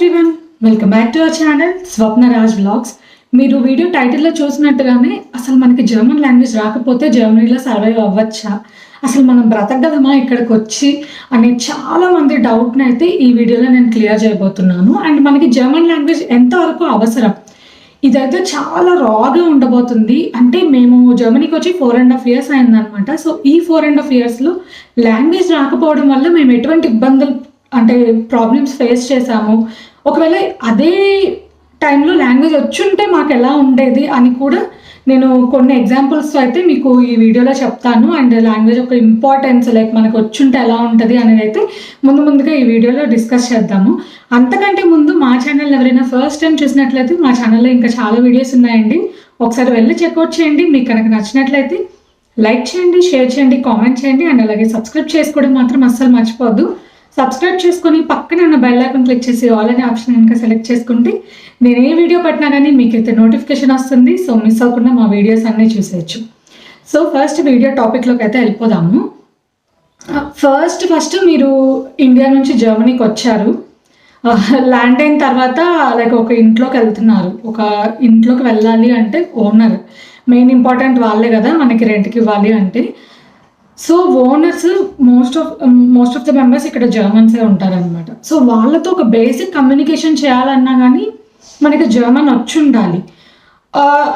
Everyone welcome back to our channel Swapna Raj blogs మీరు video టైటిల్లో చూసినట్టుగానే అసలు మనకి జర్మన్ లాంగ్వేజ్ రాకపోతే జర్మనీలో సర్వైవ్ అవ్వచ్చా? అసలు మనం బ్రతకగలమా ఇక్కడికి వచ్చి అనే చాలా మంది డౌట్ని అయితే ఈ వీడియోలో నేను క్లియర్ చేయబోతున్నాను. అండ్ మనకి జర్మన్ లాంగ్వేజ్ ఎంతవరకు అవసరం? ఇదైతే చాలా రాగా ఉండబోతుంది. అంటే మేము జర్మనీకి వచ్చి ఫోర్ అండ్ హాఫ్ ఇయర్స్ అయిందనమాట సో ఈ ఫోర్ అండ్ హాఫ్ ఇయర్స్లో లాంగ్వేజ్ రాకపోవడం వల్ల మేము ఎటువంటి ఇబ్బందులు అంటే ప్రాబ్లమ్స్ ఫేస్ చేసాము ఒకవేళ అదే టైంలో లాంగ్వేజ్ వచ్చుంటే మాకు ఎలా ఉండేది అని కూడా నేను కొన్ని ఎగ్జాంపుల్స్ అయితే మీకు ఈ వీడియోలో చెప్తాను. అండ్ లాంగ్వేజ్ ఒక ఇంపార్టెన్స్ లైక్ మనకు వచ్చుంటే ఎలా ఉంటుంది అనేది అయితే ముందు ముందుగా ఈ వీడియోలో డిస్కస్ చేద్దాము. అంతకంటే ముందు మా ఛానల్ ఎవరైనా ఫస్ట్ టైం చూసినట్లయితే మా ఛానల్లో ఇంకా చాలా వీడియోస్ ఉన్నాయండి. ఒకసారి వెళ్ళి చెక్అవుట్ చేయండి. మీకు కనుక నచ్చినట్లయితే లైక్ చేయండి షేర్ చేయండి కామెంట్ చేయండి. అండ్ అలాగే సబ్స్క్రైబ్ చేసుకోవడం మాత్రం అస్సలు మర్చిపోద్దు సబ్స్క్రైబ్ చేసుకొని పక్కన ఉన్న బెల్ ఐకాన్ క్లిక్ చేసి ఆల్ అనే ఆప్షన్ కనుక సెలెక్ట్ చేసుకుంటే నేను ఏ వీడియో పెట్టినా కానీ మీకైతే నోటిఫికేషన్ వస్తుంది. సో మిస్ అవ్వకుండా మా వీడియోస్ అన్నీ చూసేయచ్చు. సో ఫస్ట్ వీడియో టాపిక్లోకి అయితే వెళ్ళిపోదాము. Uh, ఫస్ట్ ఫస్ట్ మీరు ఇండియా నుంచి జర్మనీకి వచ్చారు. Uh, ల్యాండ్ అయిన తర్వాత లైక్ ఒక ఇంట్లోకి వెళ్తున్నారు. ఒక ఇంట్లోకి వెళ్ళాలి అంటే ఓనర్ మెయిన్ ఇంపార్టెంట్ వాళ్ళే కదా మనకి రెంట్కి ఇవ్వాలి అంటే. So owners most of most of the members ఇక్కడ జర్మన్సే ఉంటారనమాట సో వాళ్ళతో ఒక బేసిక్ కమ్యూనికేషన్ చేయాలన్నా కానీ మనకి జర్మన్ వచ్చి ఉండాలి.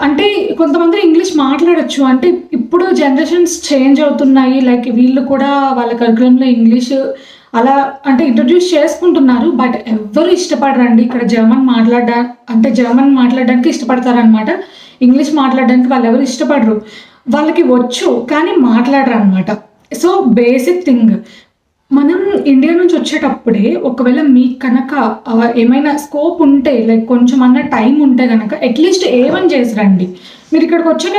అంటే కొంతమంది ఇంగ్లీష్ మాట్లాడొచ్చు. అంటే ఇప్పుడు జనరేషన్స్ చేంజ్ అవుతున్నాయి. లైక్ వీళ్ళు కూడా వాళ్ళ కరికులంలో ఇంగ్లీష్ అలా అంటే ఇంట్రడ్యూస్ చేసుకుంటున్నారు. బట్ ఎవ్వరు ఇష్టపడరండి. ఇక్కడ జర్మన్ మాట్లాడ అంటే జర్మన్ మాట్లాడడానికి ఇష్టపడతారనమాట ఇంగ్లీష్ మాట్లాడడానికి వాళ్ళు ఎవరు ఇష్టపడరు. వాళ్ళకి వచ్చు కానీ మాట్లాడరు అనమాట సో బేసిక్ థింగ్ మనం ఇండియా నుంచి వచ్చేటప్పుడే ఒకవేళ మీకు కనుక ఏమైనా స్కోప్ ఉంటే లైక్ కొంచెం అన్న టైం ఉంటే కనుక అట్లీస్ట్ ఏమని చేసి రండి మీరు ఇక్కడికి వచ్చాక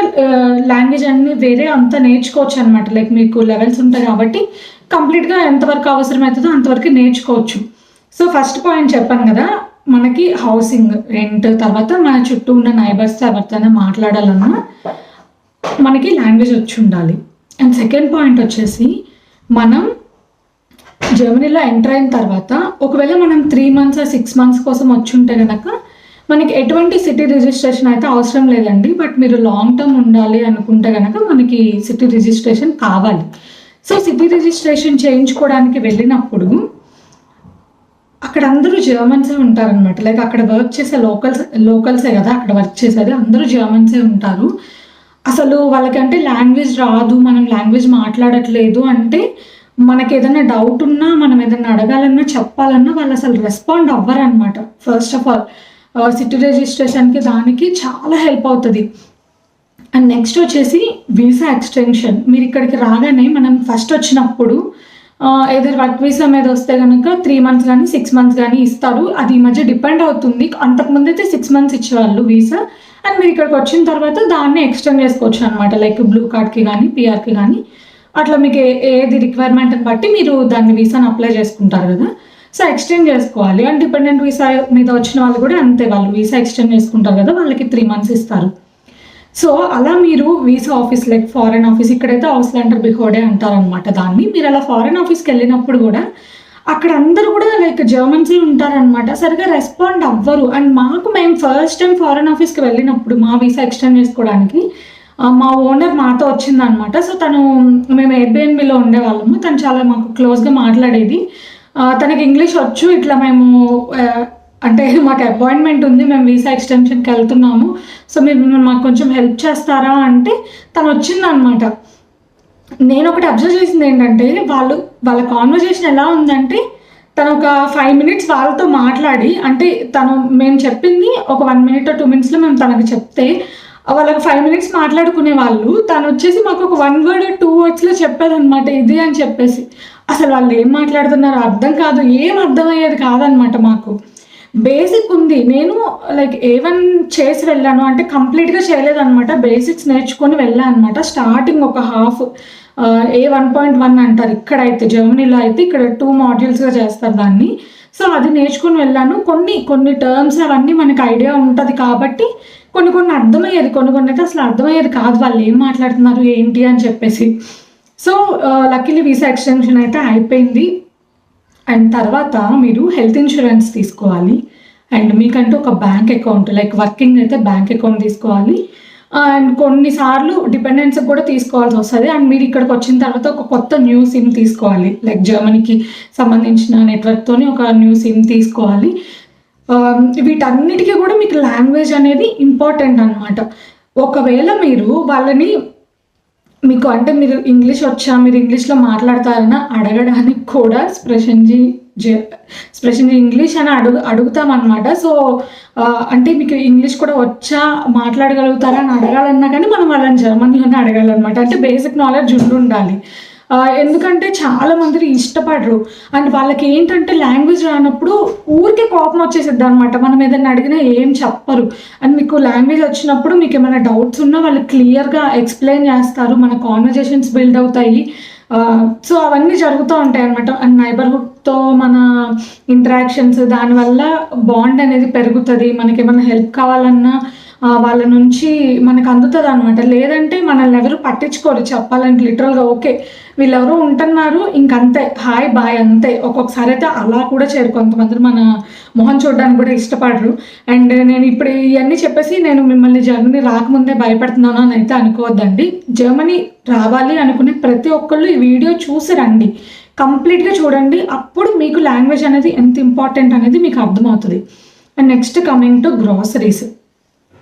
లాంగ్వేజ్ అన్ని వేరే అంత నేర్చుకోవచ్చు అనమాట లైక్ మీకు లెవెల్స్ ఉంటాయి కాబట్టి కంప్లీట్గా ఎంతవరకు అవసరమవుతుందో అంతవరకు నేర్చుకోవచ్చు. సో ఫస్ట్ పాయింట్ చెప్పాను కదా మనకి హౌసింగ్ రెంట్ తర్వాత మన చుట్టూ ఉన్న నైబర్స్ ఎవరితోనే మాట్లాడాలన్నా మనకి లాంగ్వేజ్ వచ్చి ఉండాలి. అండ్ సెకండ్ పాయింట్ వచ్చేసి మనం జర్మనీలో ఎంటర్ అయిన తర్వాత ఒకవేళ మనం త్రీ మంత్స్ సిక్స్ మంత్స్ కోసం వచ్చి ఉంటే కనుక మనకి ఎటువంటి సిటీ రిజిస్ట్రేషన్ అయితే అవసరం లేదండి. బట్ మీరు లాంగ్ టర్మ్ ఉండాలి అనుకుంటే కనుక మనకి సిటీ రిజిస్ట్రేషన్ కావాలి. సో సిటీ రిజిస్ట్రేషన్ చేయించుకోవడానికి వెళ్ళినప్పుడు అక్కడ అందరూ జర్మన్సే ఉంటారనమాట లైక్ అక్కడ వర్క్ చేసే లోకల్స్ లోకల్సే కదా అక్కడ వర్క్ చేసేది అందరూ జర్మన్సే ఉంటారు. అసలు వాళ్ళకంటే లాంగ్వేజ్ రాదు మనం లాంగ్వేజ్ మాట్లాడట్లేదు అంటే మనకి ఏదైనా డౌట్ ఉన్నా మనం ఏదైనా అడగాలన్నా చెప్పాలన్నా వాళ్ళు అసలు రెస్పాండ్ అవ్వరనమాట ఫస్ట్ ఆఫ్ ఆల్ సిటీ రిజిస్ట్రేషన్కి దానికి చాలా హెల్ప్ అవుతుంది. అండ్ నెక్స్ట్ వచ్చేసి వీసా ఎక్స్టెన్షన్ మీరు ఇక్కడికి రాగానే మనం ఫస్ట్ వచ్చినప్పుడు ఏదైనా వర్క్ వీసా మీద వస్తే కనుక త్రీ మంత్స్ కానీ సిక్స్ మంత్స్ కానీ ఇస్తారు. అది ఈ మధ్య డిపెండ్ అవుతుంది. అంతకుముందు అయితే సిక్స్ మంత్స్ ఇచ్చేవాళ్ళు వీసా అండ్ మీరు ఇక్కడికి వచ్చిన తర్వాత దాన్ని ఎక్స్టెండ్ చేసుకోవచ్చు అనమాట లైక్ బ్లూ కార్డ్కి కానీ పిఆర్కి కానీ అట్లా మీకు ఏ- ఏది రిక్వైర్మెంట్ని బట్టి మీరు దాన్ని వీసాని అప్లై చేసుకుంటారు కదా. సో ఎక్స్టెండ్ చేసుకోవాలి. అండ్ డిపెండెంట్ వీసా మీద వచ్చిన వాళ్ళు కూడా అంతే. వాళ్ళు వీసా ఎక్స్టెండ్ చేసుకుంటారు కదా. వాళ్ళకి త్రీ మంత్స్ ఇస్తారు. సో అలా మీరు visa office like foreign office ఇక్కడైతే హౌస్ ల్యాండర్ బిహోడే అంటారనమాట దాన్ని. మీరు అలా ఫారెన్ ఆఫీస్కి వెళ్ళినప్పుడు కూడా అక్కడ అందరూ కూడా లైక్ జర్మన్సే ఉంటారనమాట సరిగా రెస్పాండ్ అవ్వరు. అండ్ మాకు మేము ఫస్ట్ టైం ఫారెన్ ఆఫీస్కి వెళ్ళినప్పుడు మా వీసా ఎక్స్టెండ్ చేసుకోవడానికి మా ఓనర్ మాతో వచ్చిందనమాట సో తను మేము ఎయిర్బిఎన్బిలో ఉండేవాళ్ళము. తను చాలా మాకు క్లోజ్గా మాట్లాడేది. తనకి ఇంగ్లీష్ వచ్చు. ఇట్లా మేము అంటే మాకు అపాయింట్మెంట్ ఉంది మేము వీసా ఎక్స్టెన్షన్కి వెళ్తున్నాము. సో మీరు మాకు కొంచెం హెల్ప్ చేస్తారా అంటే తను వచ్చిందనమాట నేను ఒకటి అబ్జర్వ్ చేసింది ఏంటంటే వాళ్ళు వాళ్ళ కాన్వర్జేషన్ ఎలా ఉందంటే తను ఒక ఫైవ్ మినిట్స్ వాళ్ళతో మాట్లాడి అంటే తను మేము చెప్పింది ఒక వన్ మినిట్ టూ మినిట్స్లో మేము తనకు చెప్తే వాళ్ళకి ఫైవ్ మినిట్స్ మాట్లాడుకునే వాళ్ళు తను వచ్చేసి మాకు ఒక వన్ వర్డ్ టూ వర్డ్స్లో చెప్పేదన్నమాట ఇది అని చెప్పేసి. అసలు వాళ్ళు ఏం మాట్లాడుతున్నారో అర్థం కాదు ఏం అర్థమయ్యేది కాదనమాట మాకు. బేసిక్ ఉంది. నేను లైక్ ఏ వన్ చేసి వెళ్ళాను. అంటే కంప్లీట్గా చేయలేదన్నమాట. బేసిక్స్ నేర్చుకొని వెళ్ళాను అనమాట స్టార్టింగ్ ఒక half A one point one అంటారు. ఇక్కడైతే జర్మనీలో అయితే ఇక్కడ టూ మాడ్యూల్స్గా చేస్తారు దాన్ని. సో అది నేర్చుకొని వెళ్ళాను. కొన్ని కొన్ని టర్మ్స్ అవన్నీ మనకి ఐడియా ఉంటుంది కాబట్టి కొన్ని కొన్ని అర్థమయ్యేది. కొన్ని కొన్ని అయితే అసలు అర్థమయ్యేది కాదు. వాళ్ళు ఏం మాట్లాడుతున్నారు ఏంటి అని చెప్పేసి. సో లక్కీలీ వీసా ఎక్స్టెన్షన్ అయితే అయిపోయింది. అండ్ తర్వాత మీరు హెల్త్ ఇన్సూరెన్స్ తీసుకోవాలి. అండ్ మీకంటూ ఒక బ్యాంక్ అకౌంట్ లైక్ వర్కింగ్ అయితే బ్యాంక్ అకౌంట్ తీసుకోవాలి. అండ్ కొన్నిసార్లు డిపెండెన్స్ కూడా తీసుకోవాల్సి వస్తుంది. అండ్ మీరు ఇక్కడికి వచ్చిన తర్వాత ఒక కొత్త న్యూ సిమ్ తీసుకోవాలి. లైక్ జర్మనీకి సంబంధించిన నెట్వర్క్తోని ఒక న్యూ సిమ్ తీసుకోవాలి. Um, వీటన్నిటికీ కూడా మీకు లాంగ్వేజ్ అనేది ఇంపార్టెంట్ అనమాట ఒకవేళ మీరు వాళ్ళని మీకు అంటే మీరు ఇంగ్లీష్ వచ్చా? మీరు ఇంగ్లీష్లో మాట్లాడతారని అడగడానికి కూడా స్ప్రెషన్జీ స్ప్రెషన్జీ ఇంగ్లీష్ అని అడుగు అడుగుతామన్నమాట. సో అంటే మీకు ఇంగ్లీష్ కూడా వచ్చా? మాట్లాడగలుగుతారా అని అడగాలన్నా కానీ మనం వాళ్ళని జర్మన్లోనే అడగాలన్నమాట. అంటే బేసిక్ నాలెడ్జ్ ఉండి ఉండాలి ఎందుకంటే చాలా మంది ఇష్టపడరు. అండ్ వాళ్ళకి ఏంటంటే లాంగ్వేజ్ రానప్పుడు ఊరికే కోపం వచ్చేసిద్ది అనమాట మనం ఏదైనా అడిగినా ఏం చెప్పరు. అండ్ మీకు లాంగ్వేజ్ వచ్చినప్పుడు మీకు ఏమైనా డౌట్స్ ఉన్నా వాళ్ళు క్లియర్గా ఎక్స్ప్లెయిన్ చేస్తారు. మన కాన్వర్జేషన్స్ బిల్డ్ అవుతాయి. సో అవన్నీ జరుగుతూ ఉంటాయి అనమాట అండ్ నైబర్హుడ్తో మన ఇంటరాక్షన్స్ దానివల్ల బాండ్ అనేది పెరుగుతుంది. మనకి ఏమైనా హెల్ప్ కావాలన్నా వాళ్ళ నుంచి మనకు అందుతుంది అనమాట లేదంటే మనల్ని ఎవరు పట్టించుకోరు చెప్పాలంటే లిటరల్గా ఓకే వీళ్ళెవరో ఉంటున్నారు ఇంకంతే. హాయ్ బాయ్ అంతే. ఒక్కొక్కసారి అయితే అలా కూడా చేరు కొంతమంది. మన మొహం చూడడానికి కూడా ఇష్టపడరు. అండ్ నేను ఇప్పుడు ఇవన్నీ చెప్పేసి నేను మిమ్మల్ని జర్మనీ రాకముందే భయపడుతున్నాను అని అయితే అనుకోవద్దండి. జర్మనీ రావాలి అనుకునే ప్రతి ఒక్కళ్ళు ఈ వీడియో చూసి రండి. కంప్లీట్గా చూడండి. అప్పుడు మీకు లాంగ్వేజ్ అనేది ఎంత ఇంపార్టెంట్ అనేది మీకు అర్థమవుతుంది. And next coming to groceries.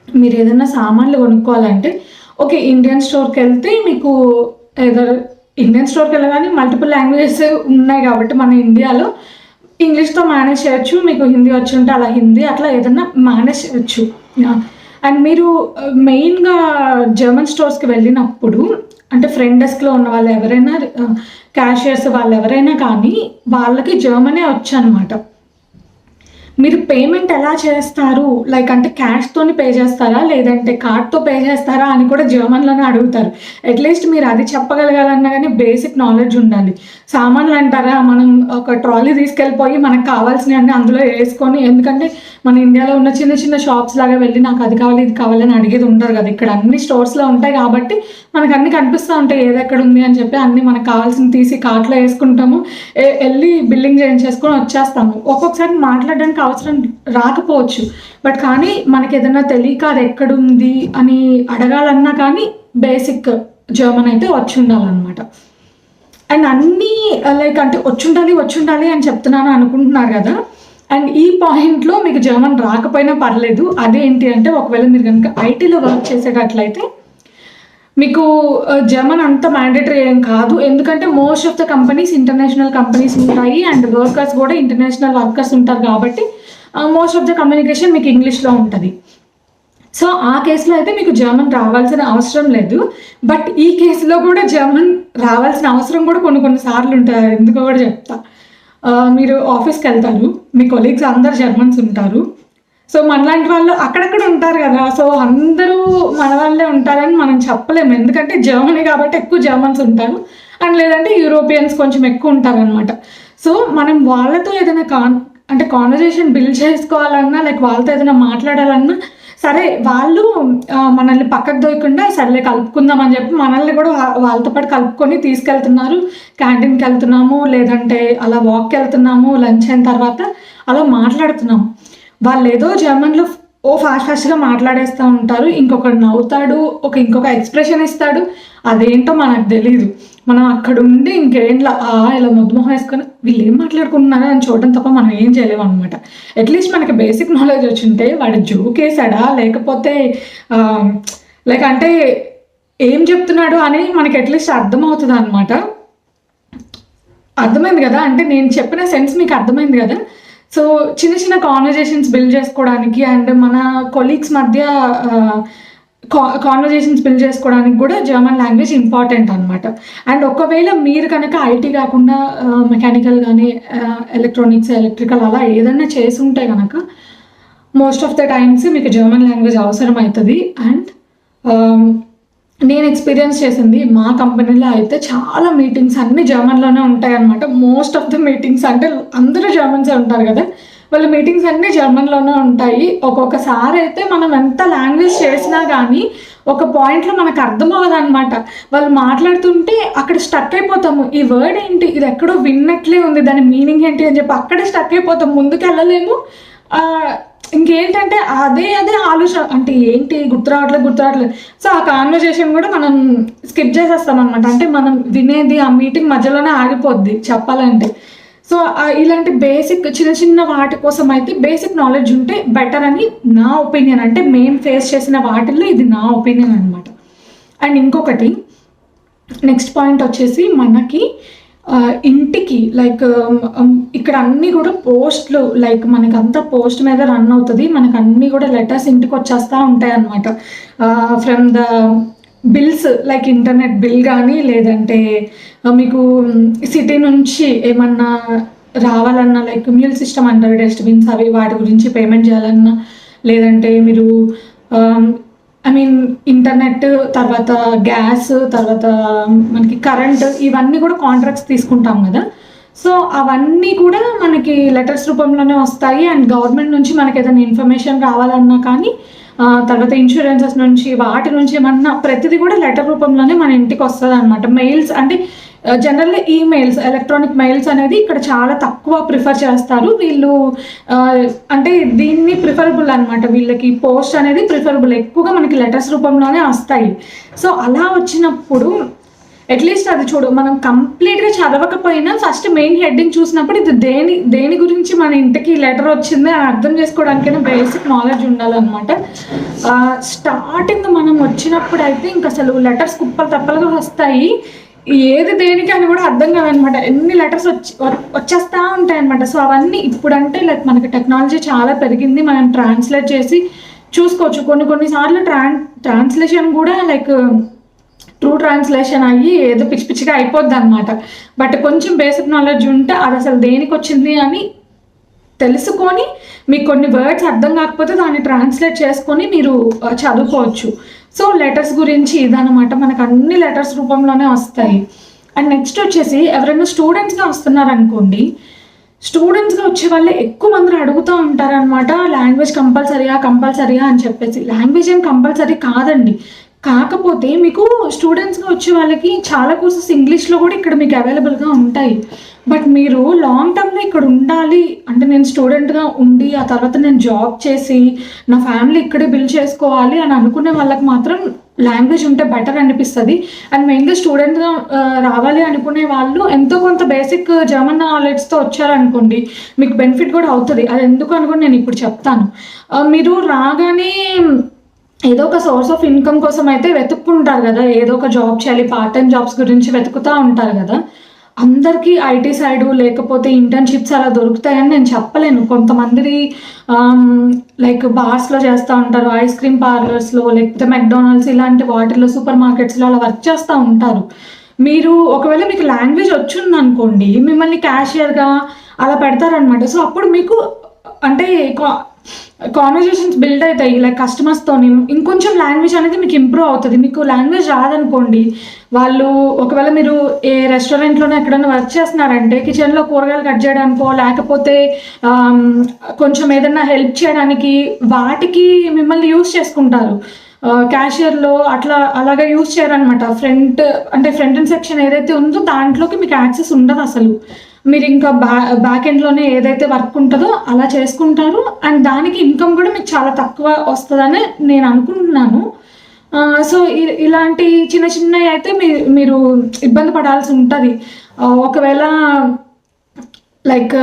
మీరు ఏదైనా సామాన్లు కొనుక్కోవాలంటే ఓకే ఇండియన్ స్టోర్కి వెళ్తే మీకు ఏదో ఇండియన్ స్టోర్కి వెళ్ళగానే మల్టిపుల్ లాంగ్వేజెస్ ఉన్నాయి కాబట్టి మన ఇండియాలో ఇంగ్లీష్తో మేనేజ్ చేయొచ్చు మీకు హిందీ వచ్చి ఉంటే అలా హిందీ అట్లా ఏదైనా మేనేజ్ చేయొచ్చు. అండ్ మీరు మెయిన్గా జర్మన్ స్టోర్స్కి వెళ్ళినప్పుడు అంటే ఫ్రంట్ డెస్క్లో ఉన్న వాళ్ళు ఎవరైనా uh, క్యాషియర్స్ వాళ్ళు ఎవరైనా కానీ వాళ్ళకి జర్మనే వచ్చు అనమాట మీరు పేమెంట్ ఎలా చేస్తారు? లైక్ అంటే క్యాష్తోని పే చేస్తారా? లేదంటే కార్డ్తో పే చేస్తారా? అని కూడా జర్మన్లోనే అడుగుతారు. అట్లీస్ట్ మీరు అది చెప్పగలగాలన్నా కానీ బేసిక్ నాలెడ్జ్ ఉండాలి. సామాన్లు అంటారా? మనం ఒక ట్రాలీ తీసుకెళ్ళిపోయి మనకు కావాల్సినవన్నీ అందులో వేసుకొని ఎందుకంటే మన ఇండియాలో ఉన్న చిన్న చిన్న షాప్స్ లాగా వెళ్ళి నాకు అది కావాలి ఇది కావాలని అడిగేది ఉండరు కదా. ఇక్కడ అన్ని స్టోర్స్లో ఉంటాయి కాబట్టి మనకు అన్ని కనిపిస్తూ ఉంటాయి. ఏది ఎక్కడ ఉంది అని చెప్పి అన్ని మనకు కావాల్సింది తీసి కార్ట్లో వేసుకుంటాము. వెళ్ళి బిల్లింగ్ చేయించేసుకొని వచ్చేస్తాము. ఒక్కొక్కసారి మాట్లాడడానికి అవసరం రాకపోవచ్చు. బట్ కానీ మనకి ఏదైనా తెలియక అది ఎక్కడుంది అని అడగాలన్నా కానీ బేసిక్ జర్మన్ అయితే వచ్చి ఉండాలన్నమాట అండ్ అన్నీ లైక్ అంటే వచ్చుండాలి వచ్చుండాలి అని చెప్తున్నాను అనుకుంటున్నారు కదా. అండ్ ఈ పాయింట్లో మీకు జర్మన్ రాకపోయినా పర్లేదు. అదేంటి అంటే ఒకవేళ మీరు కనుక ఐటీలో వర్క్ చేసేటట్లయితే మీకు జర్మన్ అంత మ్యాండేటరీ ఏం కాదు. ఎందుకంటే most of the companies international companies ఉంటాయి అండ్ వర్కర్స్ కూడా ఇంటర్నేషనల్ వర్కర్స్ ఉంటారు కాబట్టి మోస్ట్ ఆఫ్ ద కమ్యూనికేషన్ మీకు ఇంగ్లీష్లో ఉంటుంది. సో ఆ కేసులో అయితే మీకు జర్మన్ రావాల్సిన అవసరం లేదు. బట్ ఈ కేసులో కూడా జర్మన్ రావాల్సిన అవసరం కూడా కొన్ని కొన్ని సార్లు ఉంటారు ఎందుకో కూడా చెప్తా. మీరు ఆఫీస్కి వెళ్తారు. మీ కొలీగ్స్ అందరు జర్మన్స్ ఉంటారు. సో మనలాంటి వాళ్ళు అక్కడక్కడ ఉంటారు కదా. సో అందరూ మన వాళ్ళే ఉంటారని మనం చెప్పలేము. ఎందుకంటే జర్మనీ కాబట్టి ఎక్కువ జర్మన్స్ ఉంటారు. అండ్ లేదంటే యూరోపియన్స్ కొంచెం ఎక్కువ ఉంటారనమాట సో మనం వాళ్ళతో ఏదైనా కాన్ అంటే కాన్వర్జేషన్ బిల్డ్ చేసుకోవాలన్నా లైక్ వాళ్ళతో ఏదైనా మాట్లాడాలన్నా సరే వాళ్ళు మనల్ని పక్కకు దోయకుండా సర్లే కలుపుకుందాం అని చెప్పి మనల్ని కూడా వాళ్ళతో పాటు కలుపుకొని తీసుకెళ్తున్నారు. క్యాంటీన్కి వెళ్తున్నాము లేదంటే అలా వాక్కి వెళ్తున్నాము లంచ్ అయిన తర్వాత అలా మాట్లాడుతున్నాము. వాళ్ళు ఏదో జర్మన్లో ఓ ఫాస్ట్ ఫాస్ట్గా మాట్లాడేస్తూ ఉంటారు. ఇంకొకడు నవ్వుతాడు ఒక ఇంకొక ఎక్స్ప్రెషన్ ఇస్తాడు. అదేంటో మనకు తెలియదు మనం అక్కడ ఉండి ఇంకేంలా ఇలా మొద్దుమొహం వేసుకొని వీళ్ళు ఏం మాట్లాడుకుంటున్నారో అని చూడడం తప్ప మనం ఏం చేయలేము అనమాట అట్లీస్ట్ మనకి బేసిక్ నాలెడ్జ్ వచ్చింటే వాడు జోక్ వేసాడా లేకపోతే లైక్ అంటే ఏం చెప్తున్నాడు అని మనకి అట్లీస్ట్ అర్థమవుతుంది అనమాట అర్థమైంది కదా? అంటే నేను చెప్పిన సెన్స్ మీకు అర్థమైంది కదా? సో చిన్న చిన్న కాన్వర్జేషన్స్ బిల్డ్ చేసుకోవడానికి అండ్ మన కొలీగ్స్ మధ్య కాన్వర్జేషన్స్ బిల్డ్ చేసుకోవడానికి కూడా జర్మన్ లాంగ్వేజ్ ఇంపార్టెంట్ అనమాట అండ్ ఒకవేళ మీరు కనుక ఐటీ కాకుండా మెకానికల్ కానీ ఎలక్ట్రానిక్స్ ఎలక్ట్రికల్ అలా ఏదైనా చేసి ఉంటే కనుక మోస్ట్ ఆఫ్ ద టైమ్స్ మీకు జర్మన్ లాంగ్వేజ్ అవసరం అవుతుంది అండ్ నేను ఎక్స్పీరియన్స్ చేసింది మా కంపెనీలో అయితే చాలా మీటింగ్స్ అన్ని జర్మన్లోనే ఉంటాయి అనమాట మోస్ట్ ఆఫ్ ద మీటింగ్స్ అంటే అందరూ జర్మన్సే ఉంటారు కదా. వాళ్ళ మీటింగ్స్ అన్నీ జర్మన్లోనే ఉంటాయి. ఒక్కొక్కసారి అయితే మనం ఎంత లాంగ్వేజ్ చేసినా కానీ ఒక పాయింట్లో మనకు అర్థం అవ్వదు అనమాట వాళ్ళు మాట్లాడుతుంటే అక్కడ స్టక్ అయిపోతాము. ఈ వర్డ్ ఏంటి? ఇది ఎక్కడో విన్నట్లే ఉంది. దాని మీనింగ్ ఏంటి అని చెప్పి అక్కడే స్టక్ అయిపోతాం. ముందుకు వెళ్ళలేము ఇంకేంటంటే అదే అదే ఆలోచన. అంటే ఏంటి? గుర్తు రావట్లేదు గుర్తు రావట్లేదు సో ఆ కాన్వర్జేషన్ కూడా మనం స్కిప్ చేసేస్తాం అనమాట అంటే మనం వినేది ఆ మీటింగ్ మధ్యలోనే ఆగిపోద్ది చెప్పాలంటే. సో ఇలాంటి బేసిక్ చిన్న చిన్న వాటి కోసం అయితే బేసిక్ నాలెడ్జ్ ఉంటే బెటర్ అని నా ఒపీనియన్ అంటే మేము ఫేస్ చేసిన వాటిల్లో ఇది నా ఒపీనియన్ అనమాట అండ్ ఇంకొకటి నెక్స్ట్ పాయింట్ వచ్చేసి మనకి ఇంటికి లైక్ ఇక్కడ అన్నీ కూడా పోస్ట్లు లైక్ మనకి అంతా పోస్ట్ మీద రన్ అవుతుంది. మనకు అన్నీ కూడా లెటర్స్ ఇంటికి వచ్చేస్తూ ఉంటాయి అనమాట from the bills like internet bill కానీ లేదంటే మీకు సిటీ నుంచి ఏమన్నా రావాలన్నా లైక్ మ్యూల్ సిస్టమ్ అంటారు డస్ట్బిన్స్ అవి వాటి గురించి పేమెంట్ చేయాలన్నా లేదంటే మీరు ఐ మీన్ ఇంటర్నెట్ తర్వాత గ్యాస్ తర్వాత మనకి కరెంట్ ఇవన్నీ కూడా కాంట్రాక్ట్స్ తీసుకుంటాం కదా. సో అవన్నీ కూడా మనకి లెటర్స్ రూపంలోనే వస్తాయి అండ్ గవర్నమెంట్ నుంచి మనకి ఏదైనా ఇన్ఫర్మేషన్ రావాలన్నా కానీ తర్వాత ఇన్సూరెన్సెస్ నుంచి వాటి నుంచి ఏమన్నా ప్రతిదీ కూడా లెటర్ రూపంలోనే మన ఇంటికి వస్తుంది అనమాట మెయిల్స్ అంటే జనరల్ ఈమెయిల్స్ ఎలక్ట్రానిక్ మెయిల్స్ అనేది ఇక్కడ చాలా తక్కువ ప్రిఫర్ చేస్తారు. వీళ్ళు uh, అంటే దీన్ని ప్రిఫరబుల్ అనమాట వీళ్ళకి పోస్ట్ అనేది ప్రిఫరబుల్ ఎక్కువగా మనకి లెటర్స్ రూపంలోనే వస్తాయి. సో అలా వచ్చినప్పుడు అట్లీస్ట్ అది చూడు మనం కంప్లీట్గా చదవకపోయినా ఫస్ట్ మెయిన్ హెడ్డింగ్ చూసినప్పుడు ఇది దేని దేని గురించి మన ఇంటికి లెటర్ వచ్చింది అని అర్థం చేసుకోవడానికైనా బేసిక్ నాలెడ్జ్ ఉండాలన్నమాట. Uh, స్టార్టింగ్ మనం వచ్చినప్పుడు అయితే ఇంక అసలు లెటర్స్ కుప్పలు తప్పలుగా వస్తాయి. ఏది దేనికి అని కూడా అర్థం కాదనమాట. ఎన్ని లెటర్స్ వచ్చి వచ్చేస్తా ఉంటాయి అనమాట సో అవన్నీ ఇప్పుడంటే లైక్ మనకి టెక్నాలజీ చాలా పెరిగింది. మనం ట్రాన్స్లేట్ చేసి చూసుకోవచ్చు. కొన్ని కొన్నిసార్లు ట్రాన్ ట్రాన్స్లేషన్ కూడా లైక్ ట్రూ ట్రాన్స్లేషన్ అయ్యి ఏదో పిచ్చి పిచ్చిగా అయిపోద్ది అనమాట బట్ కొంచెం బేసిక్ నాలెడ్జ్ ఉంటే అది అసలు దేనికి వచ్చింది అని తెలుసుకొని మీకు కొన్ని వర్డ్స్ అర్థం కాకపోతే దాన్ని ట్రాన్స్లేట్ చేసుకొని మీరు చదువుకోవచ్చు. సో లెటర్స్ గురించి ఇదనమాట మనకు అన్ని లెటర్స్ రూపంలోనే వస్తాయి. అండ్ నెక్స్ట్ వచ్చేసి ఎవరైనా స్టూడెంట్స్గా వస్తున్నారనుకోండి స్టూడెంట్స్గా వచ్చే వాళ్ళే ఎక్కువ మంది అడుగుతూ ఉంటారనమాట లాంగ్వేజ్ కంపల్సరీయా కంపల్సరీయా అని చెప్పేసి. లాంగ్వేజ్ ఏం కంపల్సరీ కాదండి. కాకపోతే మీకు స్టూడెంట్స్గా వచ్చే వాళ్ళకి చాలా కోర్సెస్ ఇంగ్లీష్లో కూడా ఇక్కడ మీకు అవైలబుల్గా ఉంటాయి. బట్ మీరు లాంగ్ టర్మ్లో ఇక్కడ ఉండాలి. అంటే నేను స్టూడెంట్గా ఉండి ఆ తర్వాత నేను జాబ్ చేసి నా ఫ్యామిలీ ఇక్కడే బిల్డ్ చేసుకోవాలి అని అనుకునే వాళ్ళకి మాత్రం లాంగ్వేజ్ ఉంటే బెటర్ అనిపిస్తుంది. అండ్ మెయిన్గా స్టూడెంట్గా రావాలి అనుకునే వాళ్ళు ఎంతో కొంత బేసిక్ జర్మన్ నాలెడ్జ్తో వచ్చారనుకోండి మీకు బెనిఫిట్ కూడా అవుతుంది. అది ఎందుకు అనుకుని నేను ఇప్పుడు చెప్తాను. మీరు రాగానే ఏదో ఒక సోర్స్ ఆఫ్ ఇన్కమ్ కోసం అయితే వెతుక్కుంటారు కదా ఏదో ఒక జాబ్ చేయాలి పార్ట్ టైం జాబ్స్ గురించి వెతుకుతూ ఉంటారు కదా. అందరికీ ఐటీ సైడ్ లేకపోతే ఇంటర్న్షిప్స్ అలా దొరుకుతాయని నేను చెప్పలేను. కొంతమంది లైక్ బార్స్లో చేస్తూ ఉంటారు ఐస్ క్రీమ్ పార్లర్స్లో లేకపోతే మెక్డొనాల్డ్స్ ఇలాంటి వాటిల్లో సూపర్ మార్కెట్స్లో అలా వర్క్ చేస్తూ ఉంటారు. మీరు ఒకవేళ మీకు లాంగ్వేజ్ వచ్చింది అనుకోండి మిమ్మల్ని క్యాషియర్గా అలా పెడతారనమాట సో అప్పుడు మీకు అంటే కాన్వర్జేషన్స్ బిల్డ్ అవుతాయి లైక్ కస్టమర్స్తోని ఇంకొంచెం లాంగ్వేజ్ అనేది మీకు ఇంప్రూవ్ అవుతుంది. మీకు లాంగ్వేజ్ రాదనుకోండి వాళ్ళు ఒకవేళ మీరు ఏ రెస్టారెంట్లోనే ఎక్కడైనా వర్క్ చేస్తున్నారంటే కిచెన్లో కూరగాయలు కట్ చేయడానికో లేకపోతే కొంచెం ఏదైనా హెల్ప్ చేయడానికి వాటికి మిమ్మల్ని యూస్ చేసుకుంటారు. క్యాషియర్లో అట్లా అలాగా యూస్ చేయరనమాట ఫ్రంట్ అంటే ఫ్రంట్ అండ్ సెక్షన్ ఏదైతే ఉందో దాంట్లోకి మీకు యాక్సెస్ ఉండదు అసలు మీరు ఇంకా బ్యా బ్యాక్ ఎండ్లోనే ఏదైతే వర్క్ ఉంటుందో అలా చేసుకుంటారు. అండ్ దానికి ఇన్కమ్ కూడా మీకు చాలా తక్కువ వస్తుందని నేను అనుకుంటున్నాను. సో ఇ- ఇలాంటి చిన్న చిన్నవి అయితే మీరు ఇబ్బంది పడాల్సి ఉంటుంది. ఒకవేళ లైక్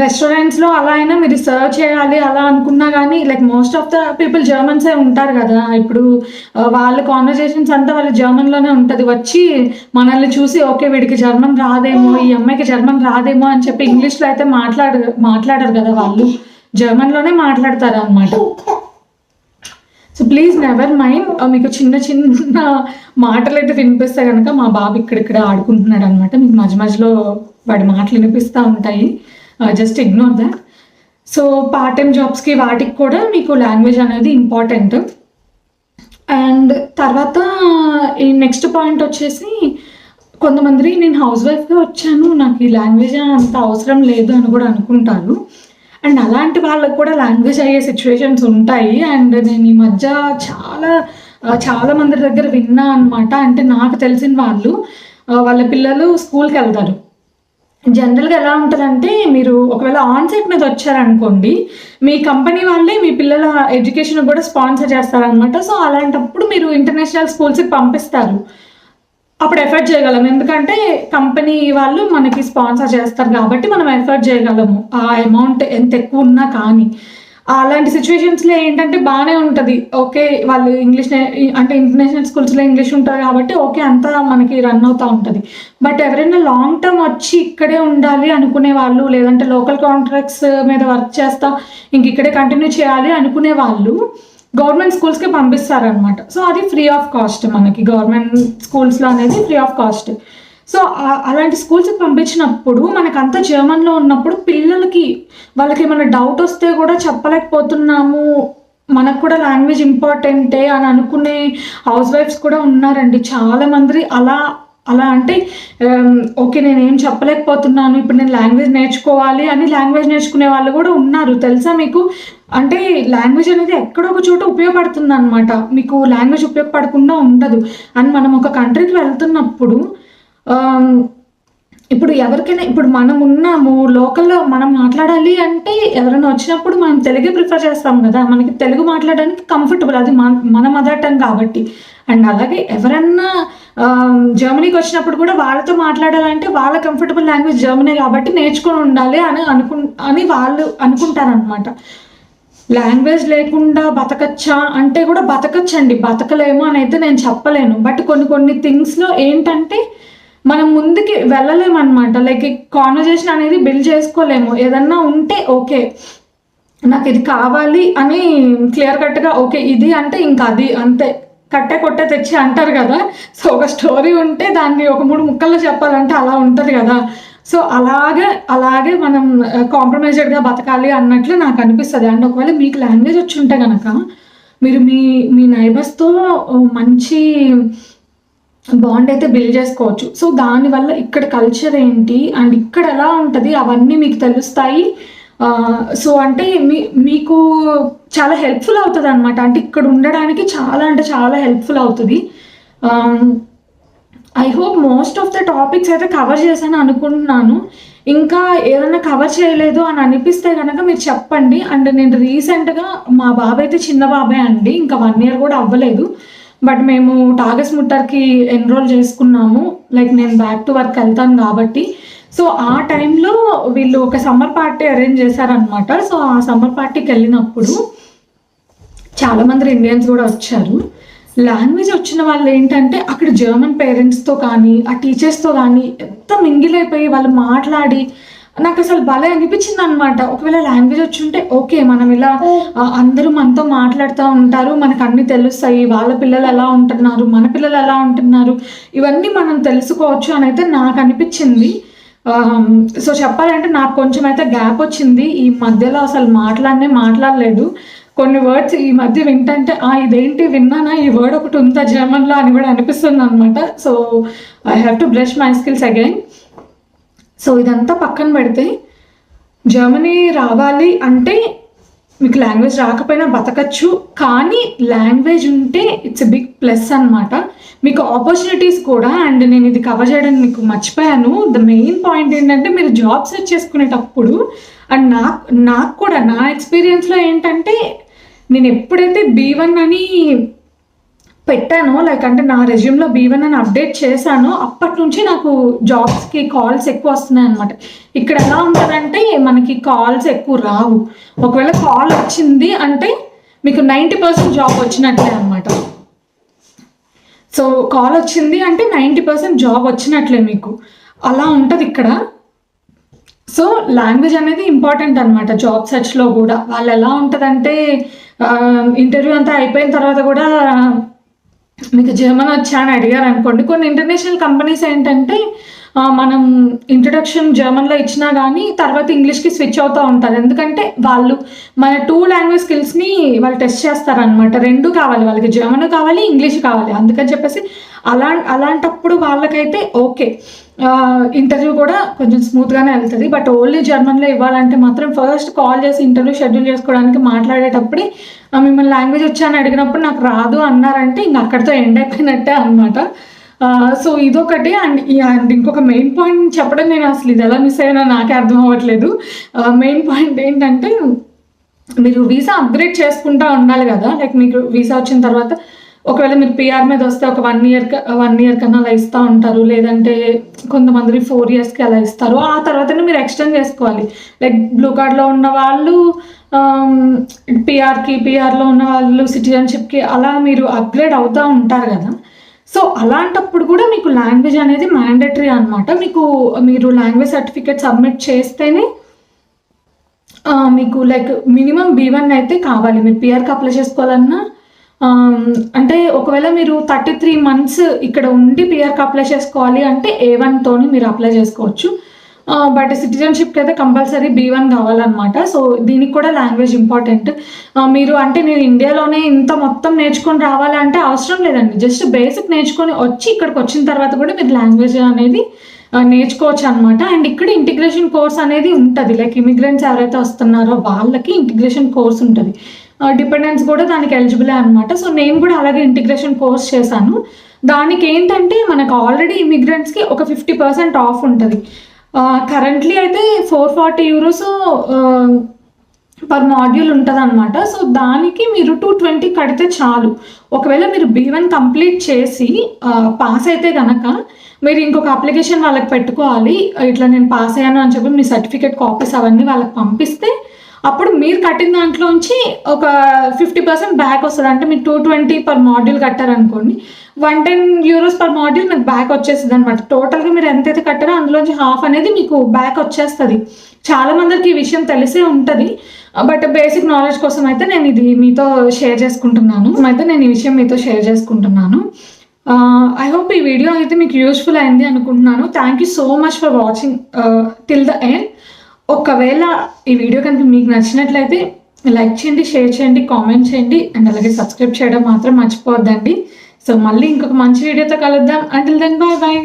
రెస్టారెంట్స్లో అలా అయినా మీరు సర్వ్ చేయాలి అలా అనుకున్నా కానీ like most of the people జర్మన్సే ఉంటారు కదా. ఇప్పుడు వాళ్ళ కాన్వర్జేషన్స్ అంతా వాళ్ళ జర్మన్లోనే ఉంటుంది. వచ్చి మనల్ని చూసి ఓకే వీడికి జర్మన్ రాదేమో ఈ అమ్మాయికి జర్మన్ రాదేమో అని చెప్పి ఇంగ్లీష్లో అయితే మాట్లాడ మాట్లాడరు కదా వాళ్ళు. జర్మన్లోనే మాట్లాడతారు అనమాట సో ప్లీజ్ నెవర్ మైండ్ మీకు చిన్న చిన్న మాటలు అయితే వినిపిస్తే కనుక మా బాబు ఇక్కడిక్కడ ఆడుకుంటున్నాడు అనమాట మీకు మధ్య మధ్యలో వాడి మాటలు వినిపిస్తూ ఉంటాయి. Just ignore that so part time జాబ్స్కి వాటికి కూడా మీకు లాంగ్వేజ్ అనేది ఇంపార్టెంట్ అండ్ తర్వాత ఈ నెక్స్ట్ పాయింట్ వచ్చేసి కొంతమంది నేను హౌస్ వైఫ్గా వచ్చాను నాకు ఈ లాంగ్వేజ్ అంత అవసరం లేదు అని కూడా అనుకుంటారు. అండ్ అలాంటి వాళ్ళకు కూడా లాంగ్వేజ్ అయ్యే సిచ్యువేషన్స్ ఉంటాయి. అండ్ నేను ఈ మధ్య చాలా uh, చాలా మంది దగ్గర విన్నా అనమాట అంటే నాకు తెలిసిన వాళ్ళు uh, వాళ్ళ పిల్లలు స్కూల్కి వెళ్తారు. జనరల్గా ఎలా ఉంటుందంటే మీరు ఒకవేళ ఆన్సెట్ మీద వచ్చారనుకోండి మీ కంపెనీ వాళ్ళే మీ పిల్లల ఎడ్యుకేషన్ కూడా స్పాన్సర్ చేస్తారనమాట సో అలాంటప్పుడు మీరు ఇంటర్నేషనల్ స్కూల్స్కి పంపిస్తారు. అప్పుడు ఎఫర్ట్ చేయగలం. ఎందుకంటే కంపెనీ వాళ్ళు మనకి స్పాన్సర్ చేస్తారు కాబట్టి మనం ఎఫర్ట్ చేయగలము. ఆ అమౌంట్ ఎంత ఎక్కువ ఉన్నా కానీ. అలాంటి సిచ్యువేషన్స్లో ఏంటంటే బాగానే ఉంటుంది. ఓకే వాళ్ళు ఇంగ్లీష్ అంటే ఇంటర్నేషనల్ స్కూల్స్లో ఇంగ్లీష్ ఉంటారు కాబట్టి ఓకే అంతా మనకి రన్ అవుతూ ఉంటుంది. బట్ ఎవరైనా లాంగ్ టర్మ్ వచ్చి ఇక్కడే ఉండాలి అనుకునే వాళ్ళు లేదంటే లోకల్ కాంట్రాక్ట్స్ మీద వర్క్ చేస్తా ఇంక ఇక్కడే కంటిన్యూ చేయాలి అనుకునే వాళ్ళు గవర్నమెంట్ స్కూల్స్కి పంపిస్తారనమాట సో అది ఫ్రీ ఆఫ్ కాస్ట్ మనకి. గవర్నమెంట్ స్కూల్స్లో అనేది ఫ్రీ ఆఫ్ కాస్ట్ సో అలాంటి స్కూల్స్కి పంపించినప్పుడు మనకంతా జర్మన్లో ఉన్నప్పుడు పిల్లలకి వాళ్ళకి ఏమైనా డౌట్ వస్తే కూడా చెప్పలేకపోతున్నాము. మనకు కూడా లాంగ్వేజ్ ఇంపార్టెంటే అని అనుకునే హౌస్ వైఫ్స్ కూడా ఉన్నారండి. చాలా మంది అలా అలా అంటే um, ఓకే నేను ఏం చెప్పలేకపోతున్నాను ఇప్పుడు నేను లాంగ్వేజ్ నేర్చుకోవాలి అని లాంగ్వేజ్ నేర్చుకునే వాళ్ళు కూడా ఉన్నారు. తెలుసా మీకు? అంటే లాంగ్వేజ్ అనేది ఎక్కడో ఒక చోట ఉపయోగపడుతుంది అనమాట మీకు లాంగ్వేజ్ ఉపయోగపడకుండా ఉండదు. అని మనం ఒక కంట్రీకి వెళ్తున్నప్పుడు ఇప్పుడు ఎవరికైనా ఇప్పుడు మనం ఉన్నాము లోకల్లో మనం మాట్లాడాలి అంటే ఎవరైనా వచ్చినప్పుడు మనం తెలుగే ప్రిఫర్ చేస్తాం కదా మనకి తెలుగు మాట్లాడడానికి కంఫర్టబుల్ అది మన మన మదర్ టంగ్ కాబట్టి. అండ్ అలాగే ఎవరన్నా జర్మనీకి వచ్చినప్పుడు కూడా వాళ్ళతో మాట్లాడాలంటే వాళ్ళ కంఫర్టబుల్ లాంగ్వేజ్ జర్మనీ కాబట్టి నేర్చుకొని ఉండాలి అని అనుకు అని వాళ్ళు అనుకుంటారనమాట లాంగ్వేజ్ లేకుండా బతకచ్చా అంటే కూడా బతకచ్చండి బతకలేము అని అయితే నేను చెప్పలేను. బట్ కొన్ని కొన్ని థింగ్స్లో ఏంటంటే మనం ముందుకి వెళ్ళలేమన్నమాట. లైక్ కాన్వర్జేషన్ అనేది బిల్డ్ చేసుకోలేము. ఏదన్నా ఉంటే ఓకే నాకు ఇది కావాలి అని క్లియర్ కట్గా ఓకే ఇది అంటే ఇంకా అది అంతే. కట్టే కొట్టే తెచ్చి అంటారు కదా. సో ఒక స్టోరీ ఉంటే దాన్ని ఒక మూడు ముక్కల్లో చెప్పాలంటే అలా ఉంటుంది కదా. సో అలాగే అలాగే మనం uh, కాంప్రమైజ్డ్గా బతకాలి అన్నట్లు నాకు అనిపిస్తుంది. అండ్ ఒకవేళ మీకు లాంగ్వేజ్ వచ్చి ఉంటే కనుక మీరు మీ మీ నైబర్స్తో uh, మంచి బాండ్ అయితే బిల్డ్ చేసుకోవచ్చు. సో దానివల్ల ఇక్కడ కల్చర్ ఏంటి? అండ్ ఇక్కడ ఎలా ఉంటుంది? అవన్నీ మీకు తెలుస్తాయి. సో అంటే మీ మీకు చాలా హెల్ప్ఫుల్ అవుతుంది అనమాట అంటే ఇక్కడ ఉండడానికి చాలా అంటే చాలా హెల్ప్ఫుల్ అవుతుంది. I hope most of the topics అయితే కవర్ చేశాను అనుకుంటున్నాను. ఇంకా ఏదైనా కవర్ చేయలేదు అని అనిపిస్తే కనుక మీరు చెప్పండి. అండ్ నేను రీసెంట్గా మా బాబాయ్ అయితే చిన్న బాబాయ్ అండి. ఇంకా వన్ ఇయర్ కూడా అవ్వలేదు. బట్ మేము టాగస్ ముట్టర్కి ఎన్రోల్ చేసుకున్నాము. లైక్ నేను బ్యాక్ టు వర్క్ వెళ్తాను కాబట్టి. సో ఆ టైంలో వీళ్ళు ఒక సమ్మర్ పార్టీ అరేంజ్ చేశారనమాట సో ఆ సమ్మర్ పార్టీకి వెళ్ళినప్పుడు చాలా మంది ఇండియన్స్ కూడా వచ్చారు. లాంగ్వేజ్ వచ్చిన వాళ్ళు ఏంటంటే అక్కడ జర్మన్ పేరెంట్స్తో కానీ ఆ టీచర్స్తో కానీ ఎంత మింగిలైపోయి అయిపోయి వాళ్ళు మాట్లాడి నాకు అసలు భలే అనిపించింది అనమాట ఒకవేళ లాంగ్వేజ్ వచ్చి ఉంటే ఓకే మనం ఇలా అందరూ మనతో మాట్లాడుతూ ఉంటారు మనకు అన్ని తెలుస్తాయి వాళ్ళ పిల్లలు ఎలా ఉంటున్నారు మన పిల్లలు ఎలా ఉంటున్నారు ఇవన్నీ మనం తెలుసుకోవచ్చు అని అయితే నాకు అనిపించింది. సో చెప్పాలంటే నాకు కొంచెం అయితే గ్యాప్ వచ్చింది. ఈ మధ్యలో అసలు మాట్లాడనే మాట్లాడలేదు. కొన్ని వర్డ్స్ ఈ మధ్య వింటంటే ఆ ఇదేంటి? విన్నానా? ఈ వర్డ్ ఒకటి ఉందా జర్మన్లో అని కూడా అనిపిస్తుంది అనమాట so I have to brush my skills again so ఇదంతా పక్కన పెడితే జర్మనీ రావాలి అంటే మీకు లాంగ్వేజ్ రాకపోయినా బతకచ్చు కానీ లాంగ్వేజ్ ఉంటే ఇట్స్ ఎ బిగ్ ప్లస్ అన్నమాట. మీకు ఆపర్చునిటీస్ కూడా అండ్ నేను ఇది కవర్ చేయడానికి మీకు మర్చిపోయాను. ద మెయిన్ పాయింట్ ఏంటంటే మీరు జాబ్ సెర్చ్ చేసుకునేటప్పుడు అండ్ నాకు నాకు కూడా నా ఎక్స్పీరియన్స్లో ఏంటంటే నేను ఎప్పుడైతే బీ వన్ అని పెట్టాను. లైక్ అంటే నా రెజ్యూమ్లో బీ వన్ అని అప్డేట్ చేశాను. అప్పటి నుంచి నాకు జాబ్స్కి కాల్స్ ఎక్కువ వస్తున్నాయి అనమాట ఇక్కడ ఎలా ఉంటుందంటే మనకి కాల్స్ ఎక్కువ రావు. ఒకవేళ కాల్ వచ్చింది అంటే మీకు నైంటీ పర్సెంట్ జాబ్ వచ్చినట్లే అనమాట సో కాల్ వచ్చింది అంటే నైంటీ పర్సెంట్ జాబ్ వచ్చినట్లే మీకు. అలా ఉంటుంది ఇక్కడ. సో లాంగ్వేజ్ అనేది ఇంపార్టెంట్ అనమాట జాబ్ సెర్చ్లో కూడా. వాళ్ళు ఎలా ఉంటుందంటే ఇంటర్వ్యూ అంతా అయిపోయిన తర్వాత కూడా మీకు జర్మన్ వచ్చా అని అడిగారు అనుకోండి కొన్ని ఇంటర్నేషనల్ కంపెనీస్ ఏంటంటే మనం ఇంట్రడక్షన్ జర్మన్లో ఇచ్చినా కానీ తర్వాత ఇంగ్లీష్కి స్విచ్ అవుతూ ఉంటారు. ఎందుకంటే వాళ్ళు మన టూ లాంగ్వేజ్ స్కిల్స్ని వాళ్ళు టెస్ట్ చేస్తారనమాట రెండు కావాలి వాళ్ళకి. జర్మన్ కావాలి ఇంగ్లీష్ కావాలి. అందుకని చెప్పేసి అలా అలాంటప్పుడు వాళ్ళకైతే ఓకే ఇంటర్వ్యూ కూడా కొంచెం స్మూత్గానే వెళ్తుంది. బట్ ఓన్లీ జర్మన్లో ఇవ్వాలంటే మాత్రం ఫస్ట్ కాల్ చేసి ఇంటర్వ్యూ షెడ్యూల్ చేసుకోవడానికి మాట్లాడేటప్పుడు మిమ్మల్ని లాంగ్వేజ్ వచ్చా అని అడిగినప్పుడు నాకు రాదు అన్నారంటే ఇంక అక్కడితో ఎండ్ అయిపోయినట్టే అనమాట సో ఇదొకటి. అండ్ అండ్ ఇంకొక మెయిన్ పాయింట్ చెప్పడం నేను అసలు ఇది ఎలా మిస్ అయ్యానో నాకే అర్థం అవ్వట్లేదు. మెయిన్ పాయింట్ ఏంటంటే మీరు వీసా అప్గ్రేడ్ చేసుకుంటా ఉండాలి కదా. లైక్ మీకు వీసా వచ్చిన తర్వాత ఒకవేళ మీరు పిఆర్ మీద వస్తే ఒక వన్ ఇయర్ వన్ ఇయర్ కన్నా అలా ఇస్తూ ఉంటారు. లేదంటే కొంతమంది ఫోర్ ఇయర్స్కి అలా ఇస్తారు. ఆ తర్వాతనే మీరు ఎక్స్టెండ్ చేసుకోవాలి. లైక్ బ్లూ కార్డ్లో ఉన్న వాళ్ళు పిఆర్కి పిఆర్లో ఉన్న వాళ్ళు సిటిజన్షిప్కి అలా మీరు అప్గ్రేడ్ అవుతూ ఉంటారు కదా. సో అలాంటప్పుడు కూడా మీకు లాంగ్వేజ్ అనేది మ్యాండేటరీ అనమాట మీకు మీరు లాంగ్వేజ్ సర్టిఫికేట్ సబ్మిట్ చేస్తేనే మీకు లైక్ మినిమం బీ వన్ అయితే కావాలి. మీరు పిఆర్కి అప్లై చేసుకోవాలన్నా అంటే ఒకవేళ మీరు థర్టీ త్రీ మంత్స్ ఇక్కడ ఉండి పిఆర్కి అప్లై చేసుకోవాలి అంటే ఏ వన్తోని మీరు అప్లై చేసుకోవచ్చు. బట్ సిటిజన్షిప్కి అయితే కంపల్సరీ బీ వన్ కావాలన్నమాట. సో దీనికి కూడా లాంగ్వేజ్ ఇంపార్టెంట్ మీరు అంటే నేను ఇండియాలోనే ఇంత మొత్తం నేర్చుకొని రావాలంటే అవసరం లేదండి. జస్ట్ బేసిక్ నేర్చుకొని వచ్చి ఇక్కడికి వచ్చిన తర్వాత కూడా మీరు లాంగ్వేజ్ అనేది నేర్చుకోవచ్చు అనమాట అండ్ ఇక్కడ ఇంటిగ్రేషన్ కోర్స్ అనేది ఉంటుంది. లైక్ ఇమిగ్రెంట్స్ ఎవరైతే వస్తున్నారో వాళ్ళకి ఇంటిగ్రేషన్ కోర్స్ ఉంటుంది. డిపెండెన్స్ కూడా దానికి ఎలిజిబుల్ అనమాట సో నేను కూడా అలాగే ఇంటిగ్రేషన్ కోర్స్ చేశాను. దానికి ఏంటంటే మనకు ఆల్రెడీ ఇమిగ్రెంట్స్కి ఒక ఫిఫ్టీ పర్సెంట్ ఆఫ్ ఉంటుంది. కరెంట్లీ అయితే four forty euros per module ఉంటుంది అనమాట సో దానికి మీరు టూ ట్వంటీ కడితే చాలు. ఒకవేళ మీరు బీ వన్ కంప్లీట్ చేసి పాస్ అయితే కనుక మీరు ఇంకొక అప్లికేషన్ వాళ్ళకి పెట్టుకోవాలి. ఇట్లా నేను పాస్ అయ్యాను అని చెప్పి మీ సర్టిఫికేట్ కాపీస్ అవన్నీ వాళ్ళకి పంపిస్తే అప్పుడు మీరు కట్టిన దాంట్లోంచి ఒక ఫిఫ్టీ పర్సెంట్ బ్యాక్ వస్తుంది. అంటే మీరు two twenty per module కట్టారనుకోండి one ten euros per module మీకు బ్యాక్ వచ్చేస్తుంది అనమాట టోటల్గా మీరు ఎంతైతే కట్టారో అందులోంచి హాఫ్ అనేది మీకు బ్యాక్ వచ్చేస్తుంది. చాలా మందికి ఈ విషయం తెలిసే ఉంటుంది. బట్ బేసిక్ నాలెడ్జ్ కోసం అయితే నేను ఇది మీతో షేర్ చేసుకుంటున్నాను. అయితే నేను ఈ విషయం మీతో షేర్ చేసుకుంటున్నాను. ఐ హోప్ ఈ వీడియో అయితే మీకు యూస్ఫుల్ అయింది అనుకుంటున్నాను. Thank you so much for watching till the end ఒకవేళ ఈ వీడియో కనుక మీకు నచ్చినట్లయితే లైక్ చేయండి షేర్ చేయండి కామెంట్ చేయండి అండ్ అలాగే సబ్స్క్రైబ్ చేయడం మాత్రం మర్చిపోవద్దండి. సో మళ్ళీ ఇంకొక మంచి వీడియోతో కలుద్దాం. Until then bye bye